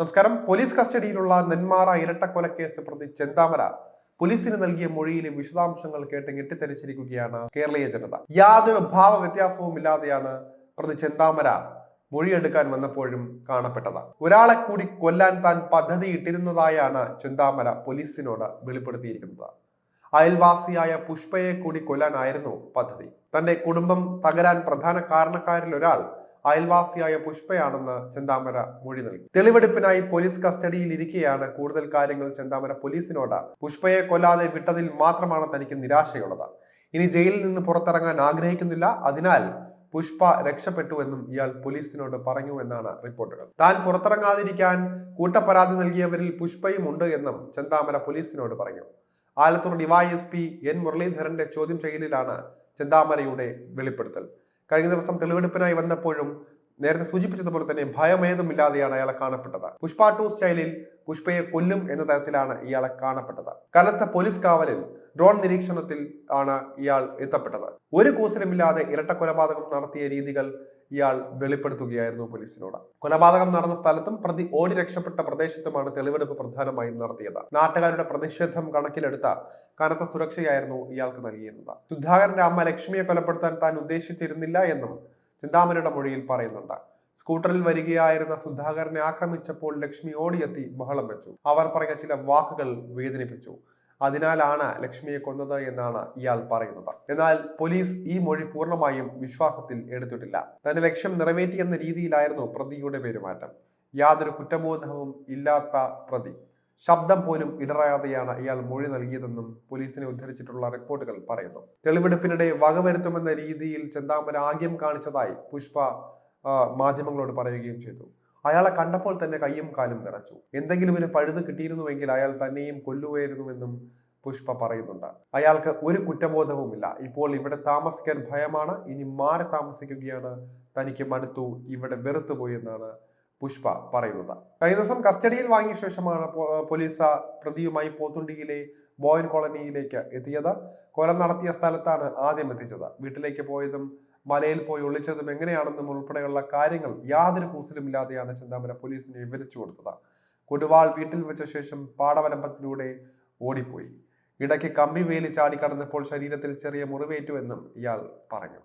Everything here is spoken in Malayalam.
നമസ്കാരം. പോലീസ് കസ്റ്റഡിയിലുള്ള നെന്മാറ ഇരട്ടക്കൊലക്കേസ് പ്രതി ചെന്താമര. പോലീസിന് നൽകിയ മൊഴിയിലെ വിശദാംശങ്ങൾ കേട്ട് ഞെട്ടിത്തരിച്ചിരിക്കുകയാണ് കേരളീയ ജനത. യാതൊരു ഭാവ വ്യത്യാസവും ഇല്ലാതെയാണ് പ്രതി ചെന്താമര മൊഴിയെടുക്കാൻ വന്നപ്പോഴും കാണപ്പെട്ടത്. ഒരാളെ കൂടി കൊല്ലാൻ താൻ പദ്ധതി ഇട്ടിരുന്നതായാണ് ചെന്താമര പോലീസിനോട് വെളിപ്പെടുത്തിയിരിക്കുന്നത്. അയൽവാസിയായ പുഷ്പയെ കൂടി കൊല്ലാനായിരുന്നു പദ്ധതി. തന്റെ കുടുംബം തകരാൻ പ്രധാന കാരണക്കാരിൽ ഒരാൾ അയൽവാസിയായ പുഷ്പയാണെന്ന് ചെന്താമര മൊഴി നൽകി. തെളിവെടുപ്പിനായി പോലീസ് കസ്റ്റഡിയിൽ ഇരിക്കെയാണ് കൂടുതൽ കാര്യങ്ങൾ ചെന്താമര പോലീസിനോട്. പുഷ്പയെ കൊല്ലാതെ വിട്ടതിൽ മാത്രമാണ് തനിക്ക് നിരാശയുള്ളത്. ഇനി ജയിലിൽ നിന്ന് പുറത്തിറങ്ങാൻ ആഗ്രഹിക്കുന്നില്ല. അതിനാൽ പുഷ്പ രക്ഷപ്പെട്ടു എന്നും ഇയാൾ പോലീസിനോട് പറഞ്ഞു എന്നാണ് റിപ്പോർട്ടുകൾ. താൻ പുറത്തിറങ്ങാതിരിക്കാൻ കൂട്ടപ്പരാതി നൽകിയവരിൽ പുഷ്പയും ഉണ്ട് എന്നും ചെന്താമര പോലീസിനോട് പറഞ്ഞു. ആലത്തൂർ ഡിവൈഎസ്പി എൻ മുരളീധരന്റെ ചോദ്യം ചെയ്യലിലാണ് ചെന്താമരയുടെ വെളിപ്പെടുത്തൽ. കഴിഞ്ഞ ദിവസം തെളിവെടുപ്പിനായി വന്നപ്പോഴും നേരത്തെ സൂചിപ്പിച്ചതുപോലെ തന്നെ ഭയമേതുമില്ലാതെയാണ് അയാളെ കാണപ്പെട്ടത്. പുഷ്പ ടു സ്റ്റൈലിൽ പുഷ്പയെ കൊല്ലും എന്ന തരത്തിലാണ് ഇയാളെ കാണപ്പെട്ടത്. കനത്ത പോലീസ് കാവലിൽ ഡ്രോൺ നിരീക്ഷണത്തിൽ ആണ് ഇയാൾ എത്തപ്പെട്ടത്. ഒരു കൂസലുമില്ലാതെ ഇരട്ട കൊലപാതകം നടത്തിയ രീതികൾ ഇയാൾ വെളിപ്പെടുത്തുകയായിരുന്നു പോലീസിനോട്. കൊലപാതകം നടന്ന സ്ഥലത്തും പ്രതി ഓടി രക്ഷപ്പെട്ട പ്രദേശത്തുമാണ് തെളിവെടുപ്പ് പ്രധാനമായും നടത്തിയത്. നാട്ടുകാരുടെ പ്രതിഷേധം കണക്കിലെടുത്ത കനത്ത സുരക്ഷയായിരുന്നു ഇയാൾക്ക് നൽകിയിരുന്നത്. സുധാകരന്റെ അമ്മ ലക്ഷ്മിയെ കൊലപ്പെടുത്താൻ താൻ ഉദ്ദേശിച്ചിരുന്നില്ല എന്നും ചിന്താമണിയുടെ മൊഴിയിൽ പറയുന്നുണ്ട്. സ്കൂട്ടറിൽ വരികയായിരുന്ന സുധാകരനെ ആക്രമിച്ചപ്പോൾ ലക്ഷ്മി ഓടിയെത്തി ബഹളം വെച്ചു. അവർ പറഞ്ഞ ചില വാക്കുകൾ വേദനിപ്പിച്ചു. അതിനാലാണ് ലക്ഷ്മിയെ കൊന്നത് എന്നാണ് ഇയാൾ പറയുന്നത്. എന്നാൽ പോലീസ് ഈ മൊഴി പൂർണമായും വിശ്വാസത്തിൽ എടുത്തിട്ടില്ല. തന്റെ ലക്ഷ്യം നിറവേറ്റിയെന്ന രീതിയിലായിരുന്നു പ്രതിയുടെ പെരുമാറ്റം. യാതൊരു കുറ്റബോധവും ഇല്ലാത്ത പ്രതി. ശബ്ദം പോലും ഇടറാതെയാണ് ഇയാൾ മൊഴി നൽകിയതെന്നും പോലീസിനെ ഉദ്ധരിച്ചിട്ടുള്ള റിപ്പോർട്ടുകൾ പറയുന്നു. തെളിവെടുപ്പിനിടെ വകവരുത്തുമെന്ന രീതിയിൽ ചെന്താമര ആദ്യം കാണിച്ചതായി പുഷ്പ മാധ്യമങ്ങളോട് പറയുകയും ചെയ്തു. അയാളെ കണ്ടപ്പോൾ തന്നെ കയ്യും കാലും വിറച്ചു എന്തെങ്കിലും ഒരു പഴുത് കിട്ടിയിരുന്നുവെങ്കിൽ അയാൾ തന്നെയും കൊല്ലുകയായിരുന്നുവെന്നും പുഷ്പ പറയുന്നുണ്ട്. അയാൾക്ക് ഒരു കുറ്റബോധവുമില്ല. ഇപ്പോൾ ഇവിടെ താമസിക്കാൻ ഭയമാണ്. ഇനി മാറി താമസിക്കുകയാണ്. തനിക്ക് മടുത്തു. ഇവിടെ വെറുത്തുപോയി എന്നാണ് പുഷ്പ പറയുന്നത്. കഴിഞ്ഞ ദിവസം കസ്റ്റഡിയിൽ വാങ്ങിയ ശേഷമാണ് പോലീസ് പ്രതിയുമായി പോത്തുണ്ടിയിലെ ബോയൻ കോളനിയിലേക്ക് എത്തിയത്. കൊല നടത്തിയ സ്ഥലത്താണ് ആദ്യം എത്തിച്ചത്. വീട്ടിലേക്ക് പോയതും മലയിൽ പോയി ഒളിച്ചതും എങ്ങനെയാണെന്നും ഉൾപ്പെടെയുള്ള കാര്യങ്ങൾ യാതൊരു കൂസലുമില്ലാതെയാണ് ചിന്താമന പോലീസിന് വിവരിച്ചു കൊടുത്തത്. കൊടുവാൾ വീട്ടിൽ വെച്ച ശേഷം പാടവലമ്പത്തിലൂടെ ഓടിപ്പോയി. ഇടയ്ക്ക് കമ്പി വേലി ചാടിക്കടന്നപ്പോൾ ശരീരത്തിൽ ചെറിയ മുറിവേറ്റുവെന്നും ഇയാൾ പറഞ്ഞു.